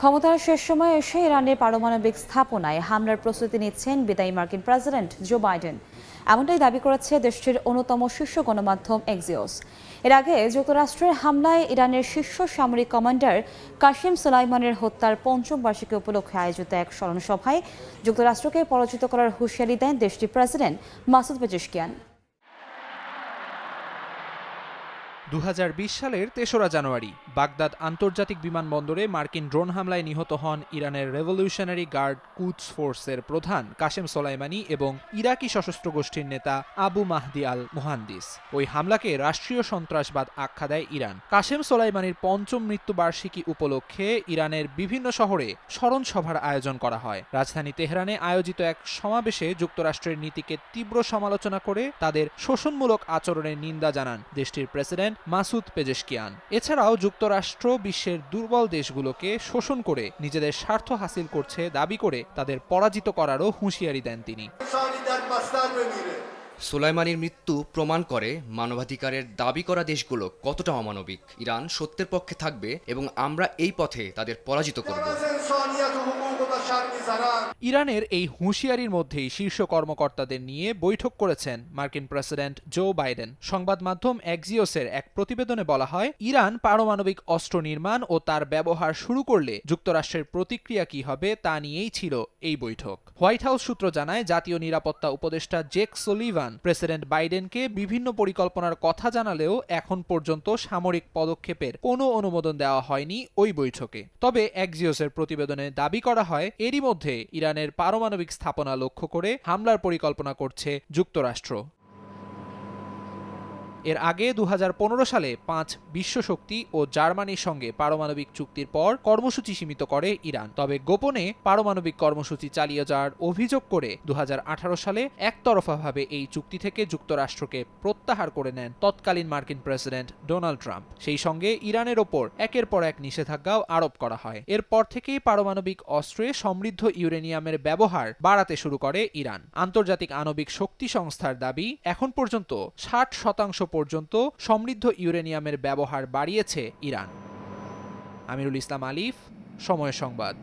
ক্ষমতার শেষ সময়ে এসে ইরানের পারমাণবিক স্থাপনায় হামলার প্রস্তুতি নিচ্ছেন বিদায়ী মার্কিন প্রেসিডেন্ট জো বাইডেন। এমনটাই দাবি করেছে দেশটির অন্যতম শীর্ষ গণমাধ্যম এক্সিওস। এর আগে যুক্তরাষ্ট্রের হামলায় ইরানের শীর্ষ সামরিক কমান্ডার কাশিম সোলাইমানের হত্যার পঞ্চম বার্ষিকী উপলক্ষে আয়োজিত এক স্মরণসভায় যুক্তরাষ্ট্রকে পরাজিত করার হুঁশিয়ারি দেন দেশটির প্রেসিডেন্ট মাসুদ পেজেশকিয়ান। দু হাজার বিশ সালের তেসরা জানুয়ারি, বাগদাদ আন্তর্জাতিক বিমানবন্দরে মার্কিন ড্রোন হামলায় নিহত হন ইরানের রেভলিউশনারি গার্ড কুদস ফোর্সের প্রধান কাশেম সোলাইমানি এবং ইরাকি সশস্ত্র গোষ্ঠীর নেতা আবু মাহদি আল মুহান্দিস ওই হামলাকে রাষ্ট্রীয় সন্ত্রাসবাদ আখ্যা দেয় ইরান। কাশেম সোলাইমানির পঞ্চম মৃত্যুবার্ষিকী উপলক্ষে ইরানের বিভিন্ন শহরে স্মরণ সভার আয়োজন করা হয়। রাজধানী তেহরানে আয়োজিত এক সমাবেশে যুক্তরাষ্ট্রের নীতিকে তীব্র সমালোচনা করে তাদের শোষণমূলক আচরণের নিন্দা জানান দেশটির প্রেসিডেন্ট মাসুদ পেজেশকিয়ান। এছাড়াও যুক্তরাষ্ট্র বিশ্বের দুর্বল দেশগুলোকে শোষণ করে নিজেদের স্বার্থ হাসিল করছে দাবি করে তাদের পরাজিত করারও হুঁশিয়ারি দেন তিনি। সোলাইমানির মৃত্যু প্রমাণ করে মানবাধিকারের দাবি করা দেশগুলো কতটা অমানবিক। ইরান সত্যের পক্ষে থাকবে এবং আমরা এই পথে তাদের পরাজিত করব। ইরানের এই হুঁশিয়ারির মধ্যেই শীর্ষ কর্মকর্তাদের নিয়ে বৈঠক করেছেন মার্কিন প্রেসিডেন্ট জো বাইডেন। সংবাদ মাধ্যম এক্সিওসের এক প্রতিবেদনে বলা হয়, ইরান পারমাণবিক অস্ত্র নির্মাণ ও তার ব্যবহার শুরু করলে যুক্তরাষ্ট্রের প্রতিক্রিয়া কি হবে তা নিয়েই ছিল এই বৈঠক। হোয়াইট হাউস সূত্র জানায়, জাতীয় নিরাপত্তা উপদেষ্টা জেক সোলিভান প্রেসিডেন্ট বাইডেনকে বিভিন্ন পরিকল্পনার কথা জানালেও এখন পর্যন্ত সামরিক পদক্ষেপের কোনো অনুমোদন দেওয়া হয়নি ওই বৈঠকে। তবে এক্সিওসের প্রতিবেদনে দাবি করা হয় এরই মধ্যে ইরানের পারমাণবিক স্থাপনা লক্ষ্য করে হামলার পরিকল্পনা করছে যুক্তরাষ্ট্র। এর আগে দু হাজার পনেরো সালে পাঁচ বিশ্বশক্তি ও জার্মানির সঙ্গে পারমাণবিক চুক্তির পর কর্মসূচি সীমিত করে ইরান। তবে গোপনে পারমাণবিক কর্মসূচি চালিয়ে যাওয়ার অভিযোগ করে দুহাজার আঠারো সালে একতরফাভাবে এই চুক্তি থেকে যুক্তরাষ্ট্রকে প্রত্যাহার করে নেন তৎকালীন মার্কিন প্রেসিডেন্ট ডোনাল্ড ট্রাম্প। সেই সঙ্গে ইরানের ওপর একের পর এক নিষেধাজ্ঞাও আরোপ করা হয়। এরপর থেকেই পারমাণবিক অস্ত্রে সমৃদ্ধ ইউরেনিয়ামের ব্যবহার বাড়াতে শুরু করে ইরান। আন্তর্জাতিক আণবিক শক্তি সংস্থার দাবি, এখন পর্যন্ত ষাট শতাংশ পর্যন্ত সমৃদ্ধ ইউরেনিয়ামের ব্যবহার বাড়িয়েছে ইরান। আমিরুল ইসলাম আলিফ সময় সংবাদ।